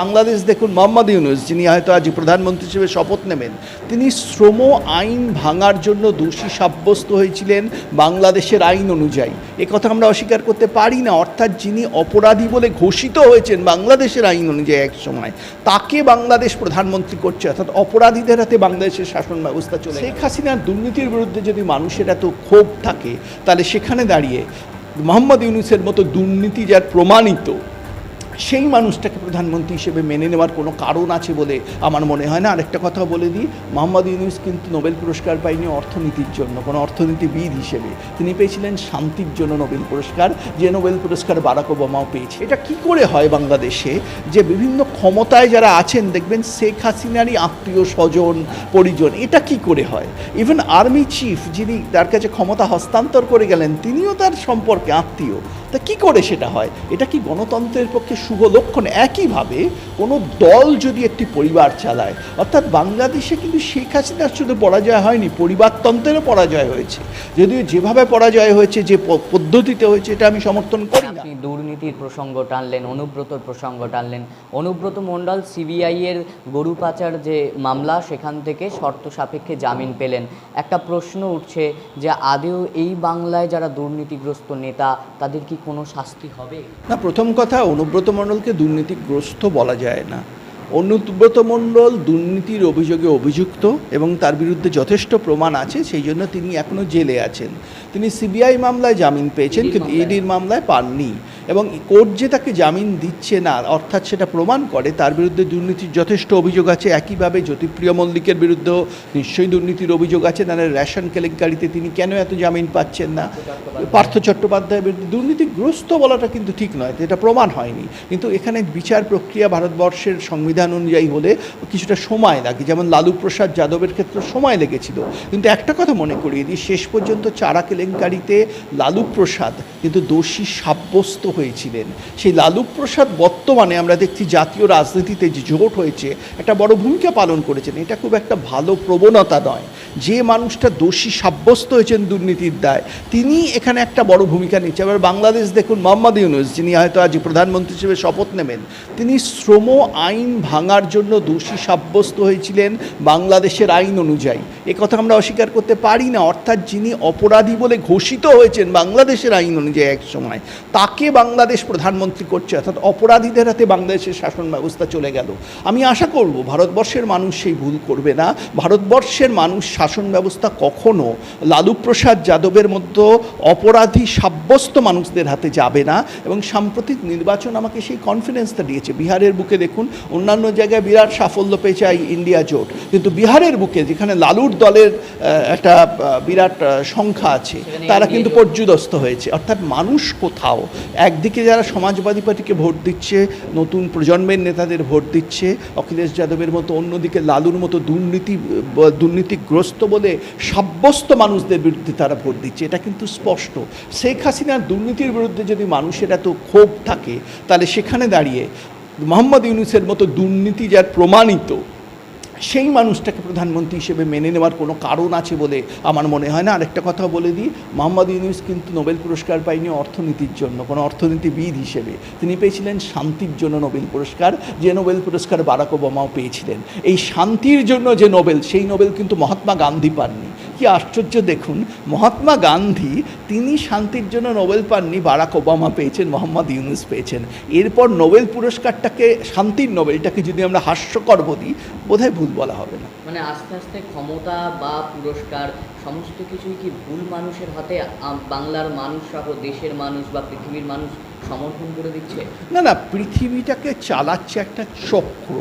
বাংলাদেশ দেখুন, মোহাম্মদ ইউনুস, যিনি হয়তো আজ প্রধানমন্ত্রী হিসেবে শপথ নেবেন, তিনি শ্রম আইন ভাঙার জন্য দোষী সাব্যস্ত হয়েছিলেন বাংলাদেশের আইন অনুযায়ী। কথা আমরা অস্বীকার করতে পারি না, অর্থাৎ যিনি অপরাধী বলে ঘোষিত হয়েছেন বাংলাদেশের আইন অনুযায়ী এক সময়, তাকে বাংলাদেশ প্রধানমন্ত্রী করছে, অর্থাৎ অপরাধীদের হাতে বাংলাদেশের শাসন ব্যবস্থা চলে শেখ হাসিনার দুর্নীতির বিরুদ্ধে যদি মানুষের এত ক্ষোভ থাকে, তাহলে সেখানে দাঁড়িয়ে মোহাম্মদ ইউনুসের মতো দুর্নীতি যার প্রমাণিত সেই মানুষটাকে প্রধানমন্ত্রী হিসেবে মেনে নেওয়ার কোনো কারণ আছে বলে আমার মনে হয় না। আরেকটা কথা বলে দিই, মোহাম্মদ ইউনুস কিন্তু নোবেল পুরস্কার পায়নি অর্থনীতির জন্য, কোনো অর্থনীতিবিদ হিসেবে। তিনি পেয়েছিলেন শান্তির জন্য নোবেল পুরস্কার, যে নোবেল পুরস্কার বারাক ওবামাও পেয়েছে। এটা কি করে হয় বাংলাদেশে? যে বিভিন্ন ক্ষমতায় যারা আছেন, দেখবেন শেখ হাসিনারই আত্মীয় স্বজন, পরিজন, এটা কি করে হয়? ইভেন আর্মি চিফ যিনি তার কাছে ক্ষমতা হস্তান্তর করে গেলেন, তিনিও তার সম্পর্কে আত্মীয়। তা কি করে সেটা হয়? এটা কি গণতন্ত্রের পক্ষে শুভ লক্ষণ একইভাবে কোনো দল যদি একটি পরিবার চালায় অর্থাৎ বাংলাদেশে কিন্তু শেখ হাসিনার শুধু পরাজয় হয়নি পরিবারতন্ত্রেরও পরাজয় হয়েছে। যদিও যেভাবে পরাজয় হয়েছে যে পদ্ধতিতে হয়েছে এটা আমি সমর্থন করি না। আপনি দুর্নীতির প্রসঙ্গ টানলেন অনুব্রতর প্রসঙ্গ টানলেন। অনুব্রত মণ্ডল সিবিআই এর গরু পাচার যে মামলা সেখান থেকে শর্ত সাপেক্ষে জামিন পেলেন। একটা প্রশ্ন উঠছে যে আদেও এই বাংলায় যারা দুর্নীতিগ্রস্ত নেতা তাদের কি কোনো শাস্তি হবে? না প্রথম কথা অনুব্রত মণ্ডলকে দুর্নীতিগ্রস্ত বলা যায় না। অনুব্রত মণ্ডল দুর্নীতির অভিযোগে অভিযুক্ত এবং তার বিরুদ্ধে যথেষ্ট প্রমাণ আছে সেই জন্য তিনি এখনও জেলে আছেন। তিনি সিবিআই মামলায় জামিন পেয়েছেন কিন্তু ইডির মামলায় পাননি। এবং কোর্ট যে তাকে জামিন দিচ্ছে না, অর্থাৎ সেটা প্রমাণ করে, তার বিরুদ্ধে দুর্নীতির যথেষ্ট অভিযোগ আছে। একইভাবে জ্যোতিপ্রিয় মল্লিকের বিরুদ্ধেও নিশ্চয়ই দুর্নীতির অভিযোগ আছে। নাহলে রেশন কেলেঙ্কারিতে তিনি কেন এত জামিন পাচ্ছেন না? পার্থ চট্টোপাধ্যায়ের বিরুদ্ধে দুর্নীতিগ্রস্ত বলাটা কিন্তু ঠিক নয়, এটা প্রমাণ হয়নি। কিন্তু এখানে বিচার প্রক্রিয়া ভারতবর্ষের সংবিধান অনুযায়ী হলে কিছুটা সময় লাগে। যেমন লালু প্রসাদ যাদবের ক্ষেত্রে সময় লেগেছিল। কিন্তু একটা কথা মনে করিয়ে দিই, শেষ পর্যন্ত চারা কেলেঙ্কারিতে লালু প্রসাদ কিন্তু দোষী সাব্যস্ত হয়েছিলেন। সেই লালু প্রসাদ বর্তমানে আমরা দেখছি জাতীয় রাজনীতিতে যে জোট হয়েছে, একটা বড় ভূমিকা পালন করেছেন। এটা খুব একটা ভালো প্রবণতা নয়। যে মানুষটা দোষী সাব্যস্ত হয়েছেন দুর্নীতির দায়, তিনি এখানে একটা বড় ভূমিকা নিচ্ছে। এবার বাংলাদেশ দেখুন, মোহাম্মদ ইউনুস, যিনি হয়তো আজ প্রধানমন্ত্রী হিসেবে শপথ নেবেন, তিনি শ্রম আইন ভাঙার জন্য দোষী সাব্যস্ত হয়েছিলেন বাংলাদেশের আইন অনুযায়ী। কথা আমরা অস্বীকার করতে পারি না, অর্থাৎ যিনি অপরাধী বলে ঘোষিত হয়েছেন বাংলাদেশের আইন অনুযায়ী এক সময়, তাকে বাংলাদেশ প্রধানমন্ত্রী করছে, অর্থাৎ অপরাধীদের হাতে বাংলাদেশের শাসন ব্যবস্থা চলে গেল। আমি আশা করব, ভারতবর্ষের মানুষ সেই ভুল করবে না। ভারতবর্ষের মানুষ শাসন ব্যবস্থা কখনো লালু প্রসাদ যাদবের মধ্যে অপরাধী সাব্যস্ত মানুষদের হাতে যাবে না এবং সাম্প্রতিক নির্বাচন আমাকে সেই কনফিডেন্সটা দিয়েছে। বিহারের বুকে দেখুন অন্যান্য জায়গায় বিরাট সাফল্য পেয়েছে ইন্ডিয়া জোট। কিন্তু বিহারের বুকে যেখানে লালুর দলের একটা বিরাট সংখ্যা আছে তারা কিন্তু। পর্যুদস্ত হয়েছে। অর্থাৎ মানুষ কোথাও একদিকে যারা সমাজবাদী পার্টিকে ভোট দিচ্ছে নতুন প্রজন্মের নেতাদের ভোট দিচ্ছে অখিলেশ যাদবের মতো অন্যদিকে লালুর মতো দুর্নীতি ব- দুর্নীতিগ্রস্ত বলে সাব্যস্ত মানুষদের বিরুদ্ধে তারা ভোট দিচ্ছে, এটা কিন্তু স্পষ্ট। শেখ হাসিনার দুর্নীতির বিরুদ্ধে যদি মানুষের এত ক্ষোভ থাকে, তাহলে সেখানে দাঁড়িয়ে মোহাম্মদ ইউনুসের মতো দুর্নীতি যার প্রমাণিত সেই মানুষটাকে প্রধানমন্ত্রী হিসেবে মেনে নেওয়ার কোনো কারণ আছে বলে আমার মনে হয় না। আরেকটা কথা বলে দিই, মোহাম্মদ ইউনুস কিন্তু নোবেল পুরস্কার পায়নি অর্থনীতির জন্য, কোনো অর্থনীতিবিদ হিসেবে। তিনি পেয়েছিলেন শান্তির জন্য নোবেল পুরস্কার, যে নোবেল পুরস্কার বারাক ওবামাও পেয়েছিলেন। এই শান্তির জন্য যে নোবেল, সেই নোবেল কিন্তু মহাত্মা গান্ধী পাননি। কি আশ্চর্য দেখুন মহাত্মা গান্ধী তিনি শান্তির জন্য নোবেল পাননি বারাক ওবামা পেয়েছেন মোহাম্মদ ইউনুস পেয়েছেন। এরপর নোবেল পুরস্কারটাকে শান্তির নোবেলটাকে যদি আমরা হাস্যকর বলি বোধহয় ভুল বলা হবে না। মানে আস্তে আস্তে ক্ষমতা বা পুরস্কার সমস্ত কিছুই কি ভুল মানুষের হাতে বাংলার মানুষ সহ দেশের মানুষ বা পৃথিবীর মানুষ সমর্থন করে দিচ্ছে? না না পৃথিবীটাকে চালাচ্ছে একটা চক্র।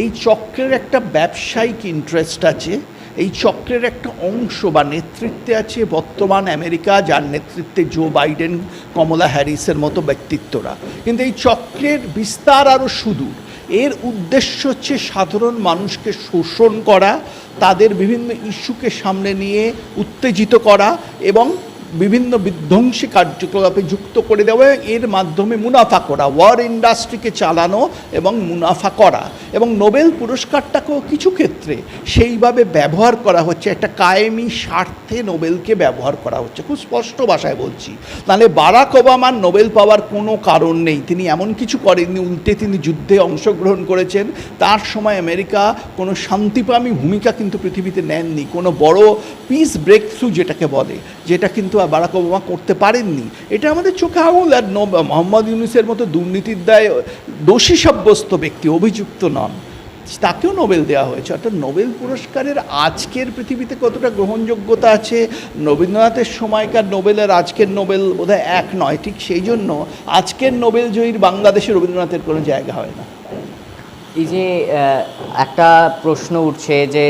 এই চক্রের একটা ব্যবসায়িক ইন্টারেস্ট আছে এই চক্রের একটা অংশ বা নেতৃত্বে আছে বর্তমান আমেরিকা, যার নেতৃত্বে জো বাইডেন কমলা হ্যারিসের মতো ব্যক্তিত্বরা। কিন্তু এই চক্রের বিস্তার আরও সুদূর। এর উদ্দেশ্য হচ্ছে সাধারণ মানুষকে শোষণ করা, তাদের বিভিন্ন ইস্যুকে সামনে নিয়ে উত্তেজিত করা এবং বিভিন্ন বিধ্বংসী কার্যকলাপে যুক্ত করে দেওয়া এর মাধ্যমে মুনাফা করা ওয়ার ইন্ডাস্ট্রিকে চালানো এবং মুনাফা করা। এবং নোবেল পুরস্কারটাকেও কিছু ক্ষেত্রে সেইভাবে ব্যবহার করা হচ্ছে। একটা কায়েমি স্বার্থে নোবেলকে ব্যবহার করা হচ্ছে। খুব স্পষ্ট ভাষায় বলছি। তাহলে বারাক ওবামার নোবেল পাওয়ার কোনো কারণ নেই। তিনি এমন কিছু করেননি, উল্টে তিনি যুদ্ধে অংশগ্রহণ করেছেন। তার সময় আমেরিকা কোনো শান্তিপ্রামী ভূমিকা কিন্তু পৃথিবীতে নেননি। কোনো বড় পিস ব্রেক থ্রু যেটাকে বলে, যেটা কিন্তু আর বারাক ওবামা করতে পারেননি। এটা আমাদের চোখে আঙুল। আর মোহাম্মদ ইউনুসের মতো দুর্নীতির দায় দোষী সাব্যস্ত ব্যক্তি অভিযুক্ত নন। তাকেও নোবেল দেওয়া হয়েছে। অর্থাৎ নোবেল পুরস্কারের আজকের পৃথিবীতে কতটা গ্রহণযোগ্যতা আছে, রবীন্দ্রনাথের সময়কার নোবেল আর আজকের নোবেল বোধহয় এক নয়। ঠিক সেই জন্য আজকের নোবেল জয়ীর বাংলাদেশে রবীন্দ্রনাথের কোনো জায়গা হয় না। এই যে একটা প্রশ্ন উঠছে যে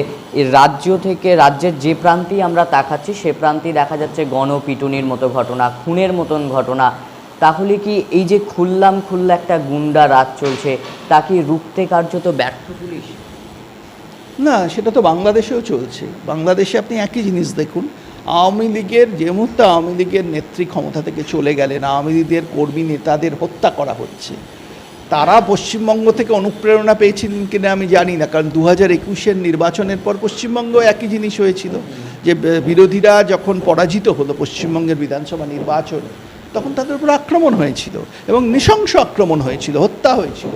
রাজ্য থেকে রাজ্যের যে প্রান্তেই আমরা তাকাচ্ছি, সে প্রান্তেই দেখা যাচ্ছে গণপিটুনির মতো ঘটনা, খুনের মতন ঘটনা। তাহলে কি এই যে খুললাম খুল্লা একটা গুন্ডা রাজ চলছে তা কি রুখতে কার্যত ব্যর্থ পুলিশ? না, সেটা তো বাংলাদেশেও চলছে। বাংলাদেশে আপনি একই জিনিস দেখুন, আওয়ামী লীগের যে মুহূর্তে আওয়ামী লীগের নেত্রী ক্ষমতা থেকে চলে গেলেন, আওয়ামী লীগের কর্মী নেতাদের হত্যা করা হচ্ছে। তারা পশ্চিমবঙ্গ থেকে অনুপ্রেরণা পেয়েছিলেন কিনা আমি জানি না, কারণ দু হাজার একুশের নির্বাচনের পর পশ্চিমবঙ্গ একই জিনিস হয়েছিল, যে বিরোধীরা যখন পরাজিত হলো পশ্চিমবঙ্গের বিধানসভা নির্বাচনে, তখন তাদের উপর আক্রমণ হয়েছিল এবং নৃশংস আক্রমণ হয়েছিল, হত্যা হয়েছিল।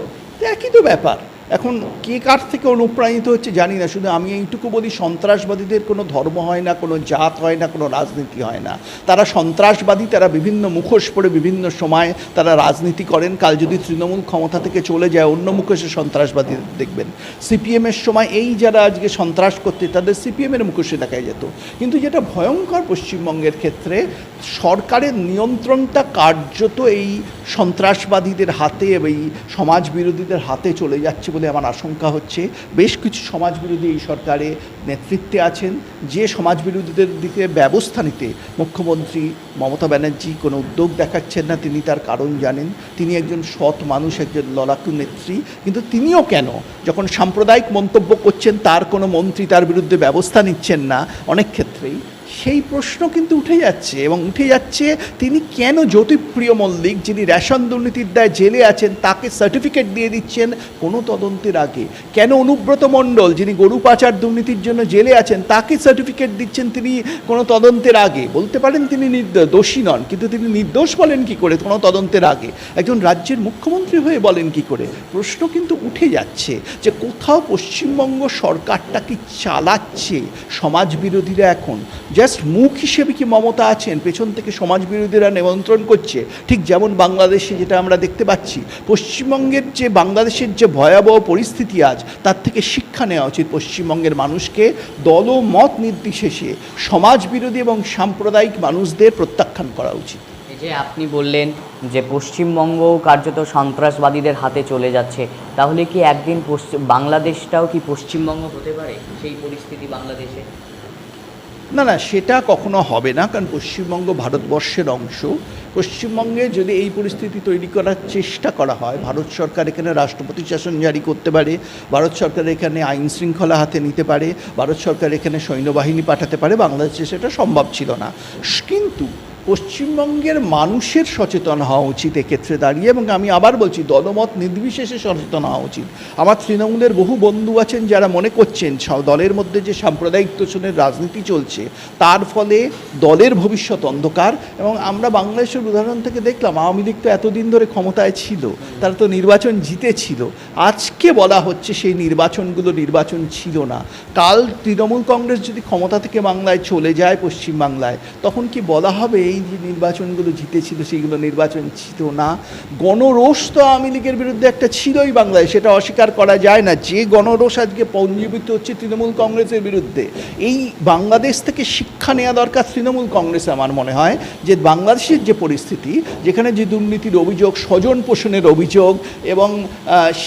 একই তো ব্যাপার। এখন কে কার থেকে অনুপ্রাণিত হচ্ছে জানি না, শুধু আমি এইটুকু বলি সন্ত্রাসবাদীদের কোনো ধর্ম হয় না, কোনো জাত হয় না, কোনো রাজনীতি হয় না। তারা সন্ত্রাসবাদী, তারা বিভিন্ন মুখোশ পরে বিভিন্ন সময় তারা রাজনীতি করেন। কাল যদি তৃণমূল ক্ষমতা থেকে চলে যায়, অন্য মুখোশে সন্ত্রাসবাদী দেখবেন। সিপিএমের সময় এই যারা আজকে সন্ত্রাস করতে তাদের সিপিএমের মুখোশে দেখা যেত। কিন্তু যেটা ভয়ঙ্কর পশ্চিমবঙ্গের ক্ষেত্রে, সরকারের নিয়ন্ত্রণটা কার্যত এই সন্ত্রাসবাদীদের হাতে এবং এই সমাজ বিরোধীদের হাতে চলে যাচ্ছে বলে আমার আশঙ্কা হচ্ছে। বেশ কিছু সমাজবিরোধী এই সরকারে নেতৃত্বে আছেন। যে সমাজ বিরোধীদের দিকে ব্যবস্থা নিতে মুখ্যমন্ত্রী মমতা ব্যানার্জি কোনো উদ্যোগ দেখাচ্ছেন না, তিনি তার কারণ জানেন। তিনি একজন সৎ মানুষ, একজন লড়াকু নেত্রী। কিন্তু তিনিও কেন? যখন সাম্প্রদায়িক মন্তব্য করছেন, তার কোনো মন্ত্রী তার বিরুদ্ধে ব্যবস্থা নিচ্ছেন না। অনেক ক্ষেত্রেই সেই প্রশ্ন কিন্তু উঠে যাচ্ছে এবং উঠে যাচ্ছে তিনি কেন জ্যোতিপ্রিয় মল্লিক, যিনি রেশন দুর্নীতির দায় জেলে আছেন, তাকে সার্টিফিকেট দিয়ে দিচ্ছেন কোনো তদন্তের আগে? কেন অনুব্রত মণ্ডল, যিনি গরু পাচার দুর্নীতির জন্য জেলে আছেন, তাকে সার্টিফিকেট দিচ্ছেন তিনি কোনো তদন্তের আগে? বলতে পারেন তিনি দোষী নন, কিন্তু তিনি নির্দোষ বলেন কি করে কোনো তদন্তের আগে? একজন রাজ্যের মুখ্যমন্ত্রী হয়ে বলেন কি করে? প্রশ্ন কিন্তু উঠে যাচ্ছে যে কোথাও পশ্চিমবঙ্গ সরকারটা কি চালাচ্ছে সমাজ বিরোধীরা এখন? জাস্ট মুখ হিসেবে কি মমতা আছেন? পেছন থেকে সমাজ বিরোধীরা নিমন্ত্রণ করছে। ঠিক যেমন বাংলাদেশে যেটা আমরা দেখতে পাচ্ছি, পশ্চিমবঙ্গের যে বাংলাদেশের যে ভয়াবহ পরিস্থিতি আজ, তার থেকে শিক্ষা নেওয়া উচিত পশ্চিমবঙ্গের মানুষকে। দলমত নির্বিশেষে সমাজ বিরোধী এবং সাম্প্রদায়িক মানুষদের প্রত্যাখ্যান করা উচিত। যে আপনি বললেন যে পশ্চিমবঙ্গ কার্যত সন্ত্রাসবাদীদের হাতে চলে যাচ্ছে, তাহলে কি একদিন বাংলাদেশটাও কি পশ্চিমবঙ্গ হতে পারে? সেই পরিস্থিতি বাংলাদেশে? না না, সেটা কখনো হবে না, কারণ পশ্চিমবঙ্গ ভারতবর্ষের অংশ। পশ্চিমবঙ্গে যদি এই পরিস্থিতি তৈরি করার চেষ্টা করা হয়, ভারত সরকার এখানে রাষ্ট্রপতি শাসন জারি করতে পারে, ভারত সরকার এখানে আইন শৃঙ্খলা হাতে নিতে পারে, ভারত সরকার এখানে সৈন্যবাহিনী পাঠাতে পারে, বাংলাদেশে সেটা সম্ভব ছিল না। কিন্তু পশ্চিমবঙ্গের মানুষের সচেতন হওয়া উচিত এক্ষেত্রে দাঁড়িয়ে, এবং আমি আবার বলছি, দলমত নির্বিশেষে সচেতন হওয়া উচিত। আমার তৃণমূলের বহু বন্ধু আছেন যারা মনে করছেন দলের মধ্যে যে সাম্প্রদায়িক তোষণের রাজনীতি চলছে, তার ফলে দলের ভবিষ্যৎ অন্ধকার, এবং আমরা বাংলাদেশের উদাহরণ থেকে দেখলাম, আওয়ামী লীগ তো এতদিন ধরে ক্ষমতায় ছিল, তারা তো নির্বাচন জিতেছিল। আজকে বলা হচ্ছে সেই নির্বাচনগুলো নির্বাচন ছিল না। কাল তৃণমূল কংগ্রেস যদি ক্ষমতা থেকে বাংলায় চলে যায়, পশ্চিমবাংলায়, তখন কি বলা হবে এই যে নির্বাচনগুলো জিতেছিল, সেইগুলো নির্বাচন ছিল না। গণরোষ তো আওয়ামী লীগের বিরুদ্ধে একটা ছিলই বাংলায়, সেটা অস্বীকার করা যায় না। যে গণরোষ আজকে পঞ্জীবিত হচ্ছে তৃণমূল কংগ্রেসের বিরুদ্ধে, এই বাংলাদেশ থেকে শিক্ষা নেওয়া দরকার তৃণমূল কংগ্রেসে আমার মনে হয়, যে বাংলাদেশের যে পরিস্থিতি, যেখানে যে দুর্নীতির অভিযোগ, স্বজন পোষণের অভিযোগ এবং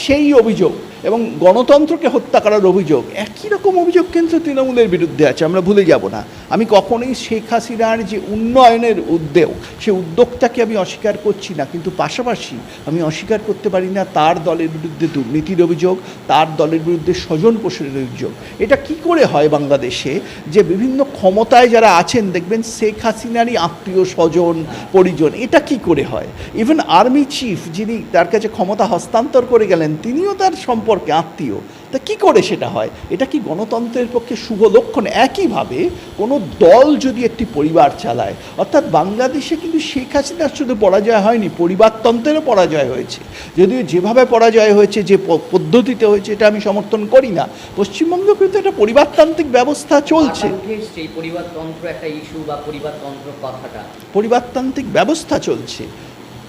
সেই অভিযোগ এবং গণতন্ত্রকে হত্যা করার অভিযোগ, একই রকম অভিযোগ কিন্তু তৃণমূলের বিরুদ্ধে আছে, আমরা ভুলে যাব না। আমি কখনোই শেখ হাসিনার যে উন্নয়নের উদ্যোগ, সে উদ্যোগটাকে আমি অস্বীকার করছি না, কিন্তু পাশাপাশি আমি অস্বীকার করতে পারি না তার দলের বিরুদ্ধে দুর্নীতির অভিযোগ, তার দলের বিরুদ্ধে স্বজন পোষণের অভিযোগ। এটা কি করে হয় বাংলাদেশে যে বিভিন্ন ক্ষমতায় যারা আছেন, দেখবেন শেখ হাসিনারই আত্মীয় স্বজন, পরিজন, এটা কি করে হয়? ইভেন আর্মি চিফ যিনি তার কাছে ক্ষমতা হস্তান্তর করে গেলেন, তিনিও তার সম্পর্কে আত্মীয় তা কি করে সেটা হয়? এটা কি গণতন্ত্রের পক্ষে শুভ লক্ষণ? একইভাবে কোনো দল যদি একটি পরিবার চালায় অর্থাৎ বাংলাদেশে কিন্তু শেখ হাসিনার শুধু পরাজয় হয়নি পরিবারতন্ত্রেরও পরাজয় হয়েছে। যদিও যেভাবে পরাজয় হয়েছে যে পদ্ধতিতে হয়েছে এটা আমি সমর্থন করি না। পশ্চিমবঙ্গে কিন্তু একটা পরিবারতান্ত্রিক ব্যবস্থা চলছে। পরিবারতন্ত্র একটা ইস্যু বা পরিবারতন্ত্র কথাটা? পরিবারতান্ত্রিক ব্যবস্থা চলছে।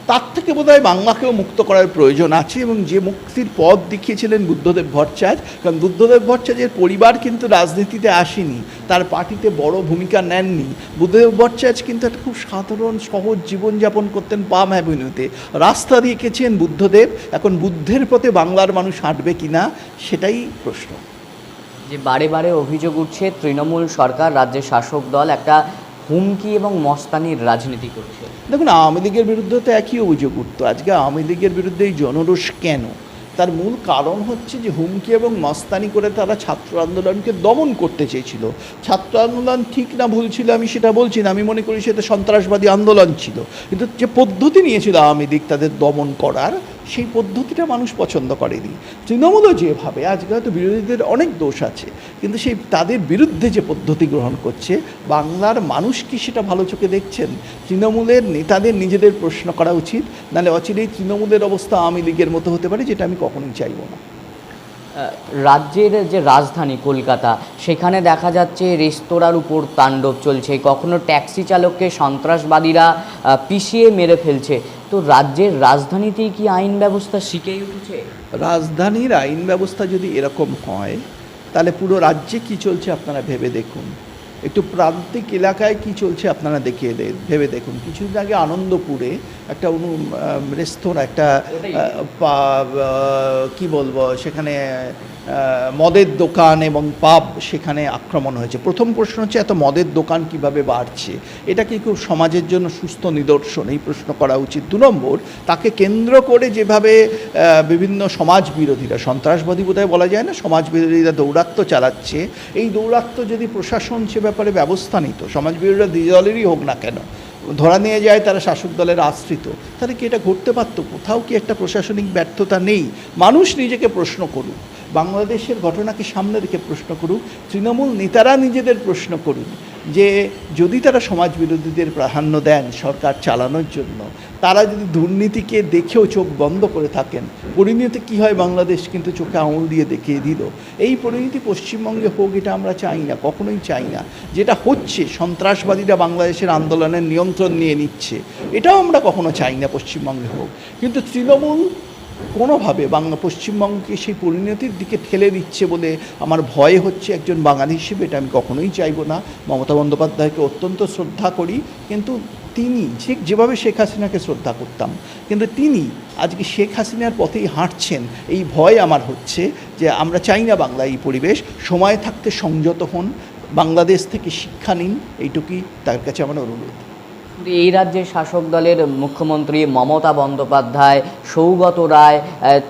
তার থেকে বোধহয় বাংলাকেও মুক্ত করার প্রয়োজন আছে এবং যে মুক্তির পথ দেখিয়েছিলেন বুদ্ধদেব ভট্টাচার্য, কারণ বুদ্ধদেব ভট্টাচার্যের পরিবার কিন্তু রাজনীতিতে আসেনি, তার পার্টিতে বড় ভূমিকা নেননি। বুদ্ধদেব ভট্টাচার্য কিন্তু একটা খুব সাধারণ, সহজ জীবনযাপন করতেন পাম অ্যাভিনিউতে। রাস্তা দিয়ে এঁকেছেন বুদ্ধদেব, এখন বুদ্ধের পথে বাংলার মানুষ হাঁটবে কি না সেটাই প্রশ্ন। যে বারে বারে অভিযোগ উঠছে, তৃণমূল সরকার, রাজ্যের শাসক দল একটা হুমকি এবং মস্তানির রাজনীতি করছে। দেখুন, আওয়ামী লীগের বিরুদ্ধে তো একই অভিযোগ উঠতো। আজকে আওয়ামী লীগের বিরুদ্ধে এই জনরোষ কেন? তার মূল কারণ হচ্ছে যে হুমকি এবং মস্তানি করে তারা ছাত্র আন্দোলনকে দমন করতে চেয়েছিল। ছাত্র আন্দোলন ঠিক না ভুল ছিল, আমি সেটা বলছি না। আমি মনে করি সেটা সন্ত্রাসবাদী আন্দোলন ছিল। কিন্তু যে পদ্ধতি নিয়েছিল আওয়ামী লীগ তাদের দমন করার সেই পদ্ধতিটা মানুষ পছন্দ করেনি। তৃণমূলও যেভাবে আজকে হয়তো বিরোধীদের অনেক দোষ আছে, কিন্তু সেই তাদের বিরুদ্ধে যে পদ্ধতি গ্রহণ করছে, বাংলার মানুষ কি সেটা ভালো চোখে দেখছেন? তৃণমূলের নেতাদের নিজেদের প্রশ্ন করা উচিত, নাহলে অচিরেই তৃণমূলের অবস্থা আওয়ামী লীগের মতো হতে পারে, যেটা আমি কখনোই চাইব না। রাজ্যের যে রাজধানী কলকাতা, সেখানে দেখা যাচ্ছে রেস্তোরাঁর উপর তাণ্ডব চলছে, কখনো ট্যাক্সি চালককে সন্ত্রাসবাদীরা পিষিয়ে মেরে ফেলছে। তো রাজ্যের রাজধানীতেই কি আইন ব্যবস্থা শিখেই উঠেছে? রাজধানীর আইন ব্যবস্থা যদি এরকম হয়, তাহলে পুরো রাজ্যে কি চলছে আপনারা ভেবে দেখুন। একটু প্রান্তিক এলাকায় কি চলছে আপনারা দেখিয়ে দে ভেবে দেখুন। কিছুদিন আগে আনন্দপুরে একটা অনু রেস্তোরাঁ একটা কি বলব সেখানে মদের দোকান এবং পাব সেখানে আক্রমণ হয়েছে। প্রথম প্রশ্ন হচ্ছে এত মদের দোকান কীভাবে বাড়ছে? এটা কি খুব সমাজের জন্য সুস্থ নিদর্শন? এই প্রশ্ন করা উচিত। দু নম্বর তাকে কেন্দ্র করে যেভাবে বিভিন্ন সমাজ বিরোধীরা সন্ত্রাসবাদী বোধহয় বলা যায় না সমাজ বিরোধীরা দৌরাত্ম্য চালাচ্ছে। এই দৌরাত্ম্য যদি প্রশাসন সে ব্যাপারে ব্যবস্থা নিত সমাজ বিরোধীরা দুই দলেরই হোক না কেন, ধরা নিয়ে যায় তারা শাসক দলের আশ্রিত, তাহলে কি এটা ঘটতে পারতো? কোথাও কি একটা প্রশাসনিক ব্যর্থতা নেই? মানুষ নিজেকে প্রশ্ন করুক। বাংলাদেশের ঘটনাকে সামনে রেখে প্রশ্ন করুক, তৃণমূল নেতারা নিজেদের প্রশ্ন করুন যে, যদি তারা সমাজ বিরোধীদের প্রাধান্য দেন সরকার চালানোর জন্য, তারা যদি দুর্নীতিকে দেখেও চোখ বন্ধ করে থাকেন, পরিণতি কী হয় বাংলাদেশ কিন্তু চোখে আঙুল দিয়ে দেখিয়ে দিল। এই পরিণতি পশ্চিমবঙ্গে হোক, এটা আমরা চাই না, কখনোই চাই না। যেটা হচ্ছে, সন্ত্রাসবাদীরা বাংলাদেশের আন্দোলনের নিয়ন্ত্রণ নিয়ে নিচ্ছে, এটাও আমরা কখনো চাই না পশ্চিমবঙ্গে হোক। কিন্তু তৃণমূল কোনোভাবে বাংলা পশ্চিমবঙ্গকে সেই পরিণতির দিকে ঠেলে দিচ্ছে বলে আমার ভয় হচ্ছে একজন বাঙালি হিসেবে, এটা আমি কখনোই চাইব না। মমতা বন্দ্যোপাধ্যায়কে অত্যন্ত শ্রদ্ধা করি, কিন্তু তিনি ঠিক যেভাবে শেখ হাসিনাকে শ্রদ্ধা করতাম, কিন্তু তিনি আজকে শেখ হাসিনার পথেই হাঁটছেন, এই ভয় আমার হচ্ছে যে আমরা চাই না বাংলা এই পরিবেশ, সময় থাকতে সংযত হন, বাংলাদেশ থেকে শিক্ষা নিন, এইটুকুই তার কাছে আমার অনুরোধ। কিন্তু এই রাজ্যের শাসক দলের মুখ্যমন্ত্রী মমতা বন্দ্যোপাধ্যায়, সৌগত রায়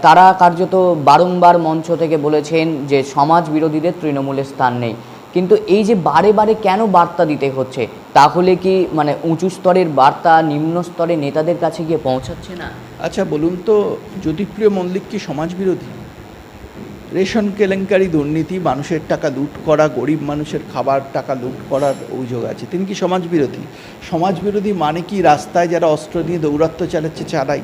তারা কার্যত বারংবার মঞ্চ থেকে বলেছেন যে সমাজ বিরোধীদের তৃণমূলে স্থান নেই। কিন্তু এই যে বারে বারে কেন বার্তা দিতে হচ্ছে, তাহলে কি মানে উঁচু স্তরের বার্তা, নিম্ন স্তরের নেতাদের কাছে গিয়ে পৌঁছাচ্ছে না? আচ্ছা বলুন তো, জ্যোতিপ্রিয় মল্লিক কি সমাজ বিরোধী? রেশন কেলেঙ্কারি দুর্নীতি, মানুষের টাকা লুট করা, গরিব মানুষের খাবার টাকা লুট করার অভিযোগ আছে। তিনি কি সমাজবিরোধী? সমাজবিরোধী সমাজ বিরোধী মানে কি? রাস্তায় যারা অস্ত্র নিয়ে দৌরাত্ম চালাচ্ছে চালাই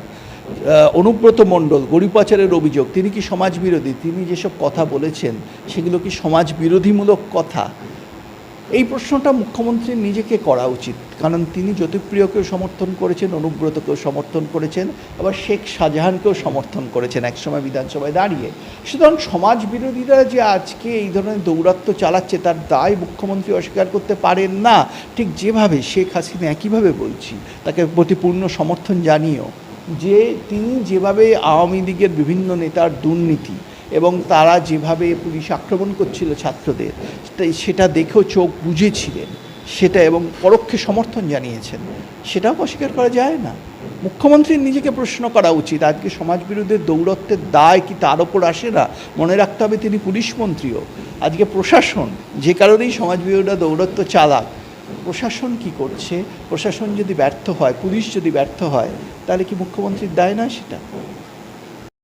অনুব্রত মণ্ডল, গরিব পাচারের অভিযোগ। তিনি কি সমাজবিরোধী? তিনি যেসব কথা বলেছেন, সেগুলো কি সমাজ বিরোধীমূলক কথা? এই প্রশ্নটা মুখ্যমন্ত্রীর নিজেকে করা উচিত। কারণ তিনি জ্যোতিপ্রিয়কেও সমর্থন করেছেন, অনুব্রতকেও সমর্থন করেছেন, আবার শেখ শাহজাহানকেও সমর্থন করেছেন একসময় বিধানসভায় দাঁড়িয়ে। সুতরাং সমাজ বিরোধীরা যে আজকে এই ধরনের দৌরাত্ম্য চালাচ্ছে, তার দায় মুখ্যমন্ত্রী অস্বীকার করতে পারেন না। ঠিক যেভাবে শেখ হাসিনা একইভাবে বলছি, তাকে প্রতিপূর্ণ সমর্থন জানিয়েও, যে তিনি যেভাবে আওয়ামী লীগের বিভিন্ন নেতার দুর্নীতি এবং তারা যেভাবে পুলিশ আক্রমণ করছিল ছাত্রদের সেটা দেখেও চোখ বুঝেছিলেন সেটা এবং পরোক্ষে সমর্থন জানিয়েছেন। সেটাও অস্বীকার করা যায় না। মুখ্যমন্ত্রীর নিজেকে প্রশ্ন করা উচিত, আজকে সমাজ বিরোধের দৌরত্বের দায় কি তার ওপর আসে না? মনে রাখতে হবে তিনি পুলিশ মন্ত্রীও। আজকে প্রশাসন, যে কারণেই সমাজ বিরোধীরা দৌরত্ব চালাক, প্রশাসন কি করছে? প্রশাসন যদি ব্যর্থ হয়, পুলিশ যদি ব্যর্থ হয়, তাহলে কি মুখ্যমন্ত্রীর দায় না সেটা?